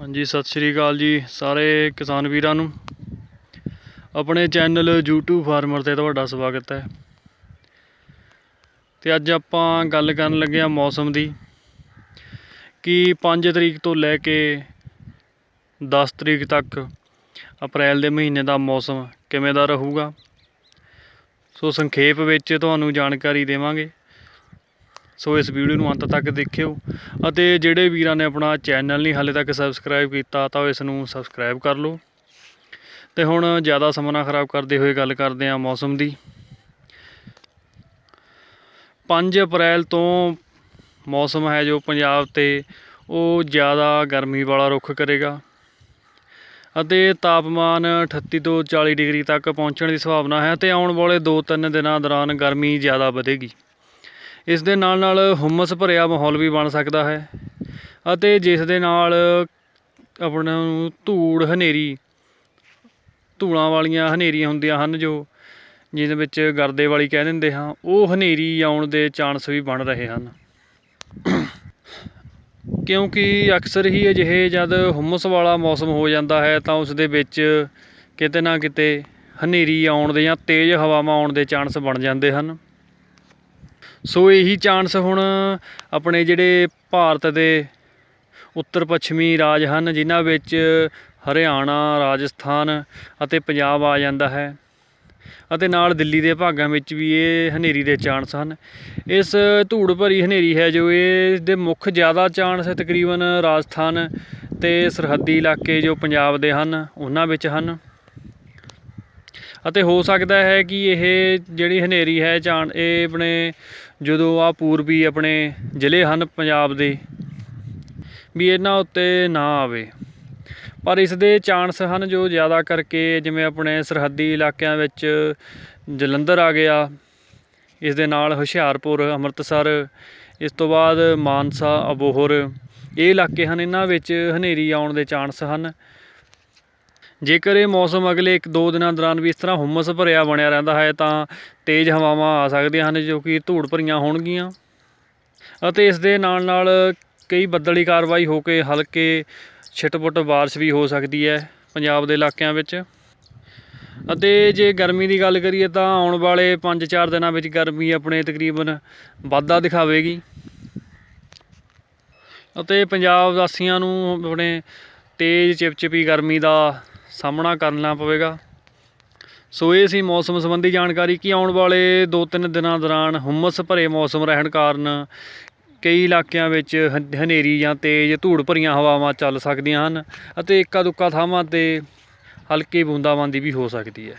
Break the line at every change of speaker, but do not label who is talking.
ਹਾਂਜੀ, ਸਤਿ ਸ਼੍ਰੀ ਅਕਾਲ ਜੀ ਸਾਰੇ ਕਿਸਾਨ ਵੀਰਾਂ ਨੂੰ। ਆਪਣੇ ਚੈਨਲ YouTube ਫਾਰਮਰ ਤੇ ਤੁਹਾਡਾ ਸਵਾਗਤ ਹੈ। ਤੇ ਅੱਜ ਆਪਾਂ ਗੱਲ ਕਰਨ ਲੱਗੇ ਆ ਮੌਸਮ ਦੀ ਕਿ 5 ਤਰੀਕ ਤੋਂ ਲੈ ਕੇ 10 ਤਰੀਕ ਤੱਕ ਅਪ੍ਰੈਲ ਦੇ ਮਹੀਨੇ ਦਾ ਮੌਸਮ ਕਿਵੇਂ ਦਾ ਰਹੂਗਾ। ਸੋ ਸੰਖੇਪ ਵਿੱਚ ਤੁਹਾਨੂੰ ਜਾਣਕਾਰੀ ਦੇਵਾਂਗੇ। ਸੋ ਇਸ ਵੀਡੀਓ ਨੂੰ ਅੰਤ ਤੱਕ ਦੇਖਿਓ ਅਤੇ ਜਿਹੜੇ ਵੀਰਾਂ ਨੇ ਆਪਣਾ ਚੈਨਲ ਨਹੀਂ ਹਾਲੇ ਤੱਕ ਸਬਸਕ੍ਰਾਈਬ ਕੀਤਾ ਤਾਂ ਇਸ ਨੂੰ ਸਬਸਕ੍ਰਾਈਬ ਕਰ ਲਓ। ਤੇ ਹੁਣ ਜ਼ਿਆਦਾ ਸਮਾਂ ਨਾ ਖਰਾਬ ਕਰਦੇ ਹੋਏ ਗੱਲ ਕਰਦੇ ਹਾਂ ਮੌਸਮ ਦੀ। 5 ਅਪ੍ਰੈਲ ਤੋਂ ਮੌਸਮ ਹੈ ਜੋ ਪੰਜਾਬ ਤੇ ਉਹ ਜ਼ਿਆਦਾ ਗਰਮੀ ਵਾਲਾ ਰੁੱਖ ਕਰੇਗਾ ਅਤੇ ਤਾਪਮਾਨ 38 ਤੋਂ 40 ਡਿਗਰੀ ਤੱਕ ਪਹੁੰਚਣ ਦੀ ਸੰਭਾਵਨਾ ਹੈ ਤੇ ਆਉਣ ਵਾਲੇ 2-3 ਦਿਨਾਂ ਦੌਰਾਨ ਗਰਮੀ ਜ਼ਿਆਦਾ ਵਧੇਗੀ। ਇਸ ਦੇ ਨਾਲ ਨਾਲ ਹੁਮਸ ਭਰਿਆ ਮਾਹੌਲ ਵੀ ਬਣ ਸਕਦਾ ਹੈ ਅਤੇ ਜਿਸ ਦੇ ਨਾਲ ਆਪਣਾ ਨੂੰ ਧੂੜ ਹਨੇਰੀ ਧੂੜਾਂ ਵਾਲੀਆਂ ਹਨੇਰੀਆਂ ਹੁੰਦੀਆਂ ਹਨ ਜੋ ਜਿਹਦੇ ਵਿੱਚ ਗਰਦੇ ਵਾਲੀ ਕਹਿ ਦਿੰਦੇ ਹਾਂ, ਉਹ ਹਨੇਰੀ ਆਉਣ ਦੇ ਚਾਂਸ ਵੀ ਬਣ ਰਹੇ ਹਨ। ਕਿਉਂਕਿ ਅਕਸਰ ਹੀ ਅਜਿਹੇ ਜਦ ਹੁਮਸ ਵਾਲਾ ਮੌਸਮ ਹੋ ਜਾਂਦਾ ਹੈ ਤਾਂ ਉਸ ਦੇ ਵਿੱਚ ਕਿਤੇ ਨਾ ਕਿਤੇ ਹਨੇਰੀ ਆਉਣ ਦੇ ਜਾਂ ਤੇਜ਼ ਹਵਾਵਾਂ ਆਉਣ ਦੇ ਚਾਂਸ ਬਣ ਜਾਂਦੇ ਹਨ। ਸੋ ਇਹੀ ਚਾਂਸ ਹੁਣ ਆਪਣੇ ਜਿਹੜੇ ਭਾਰਤ ਦੇ ਉੱਤਰ ਪੱਛਮੀ ਰਾਜ ਹਨ, ਜਿਨ੍ਹਾਂ ਵਿੱਚ ਹਰਿਆਣਾ, ਰਾਜਸਥਾਨ ਅਤੇ ਪੰਜਾਬ ਆ ਜਾਂਦਾ ਹੈ ਅਤੇ ਨਾਲ ਦਿੱਲੀ ਦੇ ਭਾਗਾਂ ਵਿੱਚ ਵੀ ਇਹ ਹਨੇਰੀ ਦੇ ਚਾਂਸ ਹਨ। ਇਸ ਧੂੜ ਭਰੀ ਹਨੇਰੀ ਹੈ ਜੋ ਇਹ ਦੇ ਮੁੱਖ ਜ਼ਿਆਦਾ ਚਾਂਸ ਤਕਰੀਬਨ ਰਾਜਸਥਾਨ ਤੇ ਸਰਹੱਦੀ ਇਲਾਕੇ ਜੋ ਪੰਜਾਬ ਦੇ ਹਨ, ਉਹਨਾਂ ਵਿੱਚ ਹਨ। ਅਤੇ ਹੋ ਸਕਦਾ ਹੈ ਕਿ ਇਹ ਜਿਹੜੀ ਹਨੇਰੀ ਹੈ ਚਾਣ ਇਹ ਆਪਣੇ ਜਦੋਂ ਆ ਪੂਰਬੀ ਆਪਣੇ ਜ਼ਿਲ੍ਹੇ ਹਨ ਪੰਜਾਬ ਦੇ, ਵੀ ਇਹਨਾਂ ਉੱਤੇ ਨਾ ਆਵੇ। ਪਰ ਇਸ ਦੇ ਚਾਂਸ ਹਨ ਜੋ ਜ਼ਿਆਦਾ ਕਰਕੇ ਜਿਵੇਂ ਆਪਣੇ ਸਰਹੱਦੀ ਇਲਾਕਿਆਂ ਵਿੱਚ ਜਲੰਧਰ ਆ ਗਿਆ, ਇਸ ਦੇ ਨਾਲ ਹੁਸ਼ਿਆਰਪੁਰ, ਅੰਮ੍ਰਿਤਸਰ, ਇਸ ਤੋਂ ਬਾਅਦ ਮਾਨਸਾ, ਅਬੋਹਰ, ਇਹ ਇਲਾਕੇ ਹਨ, ਇਹਨਾਂ ਵਿੱਚ ਹਨੇਰੀ ਆਉਣ ਦੇ ਚਾਂਸ ਹਨ। ਜੇਕਰ ਇਹ ਮੌਸਮ ਅਗਲੇ 1-2 ਦਿਨਾਂ ਦੌਰਾਨ ਵੀ ਇਸ ਤਰ੍ਹਾਂ ਹੁਮਸ ਭਰਿਆ ਬਣਿਆ ਰਹਿੰਦਾ ਹੈ, ਤਾਂ ਤੇਜ਼ ਹਵਾਵਾਂ ਆ ਸਕਦੀਆਂ ਹਨ, ਜੋ ਕਿ ਧੂੜ ਭਰੀਆਂ ਹੋਣਗੀਆਂ। ਅਤੇ ਇਸ ਦੇ ਨਾਲ ਨਾਲ ਕਈ ਬੱਦਲੀ ਕਾਰਵਾਈ ਹੋ ਕੇ ਹਲਕੇ ਛਿਟਪੁੱਟ ਬਾਰਿਸ਼ ਵੀ ਹੋ ਸਕਦੀ ਹੈ ਪੰਜਾਬ ਦੇ ਇਲਾਕਿਆਂ ਵਿੱਚ। ਅਤੇ ਜੇ ਗਰਮੀ ਦੀ ਗੱਲ ਕਰੀਏ, ਤਾਂ ਆਉਣ ਵਾਲੇ 5-4 ਦਿਨਾਂ ਵਿੱਚ ਗਰਮੀ ਆਪਣੇ ਤਕਰੀਬਨ ਵਾਧਾ ਦਿਖਾਵੇਗੀ। ਅਤੇ ਪੰਜਾਬ ਵਾਸੀਆਂ ਨੂੰ ਆਪਣੇ ਤੇਜ਼ ਚਿਪਚਿਪੀ ਗਰਮੀ ਦਾ ਸਾਹਮਣਾ ਕਰਨਾ ਪਵੇਗਾ। ਸੋ ਇਹ ਸੀ ਮੌਸਮ ਸੰਬੰਧੀ ਜਾਣਕਾਰੀ। ਕਿ ਆਉਣ ਵਾਲੇ 2-3 ਦਿਨਾਂ ਦੌਰਾਨ ਹੁਮਸ ਭਰੇ ਮੌਸਮ ਰਹਿਣ ਕਾਰਨ ਕਈ ਇਲਾਕਿਆਂ ਵਿੱਚ ਹਨੇਰੀ ਜਾਂ ਤੇਜ਼ ਧੂੜ ਭਰੀਆਂ ਹਵਾਵਾਂ ਚੱਲ ਸਕਦੀਆਂ ਹਨ ਅਤੇ ਇੱਕਾ ਦੁੱਕਾ ਥਾਵਾਂ ਤੇ ਹਲਕੀ ਬੂੰਦਾਬਾਂਦੀ ਵੀ ਹੋ ਸਕਦੀ ਹੈ।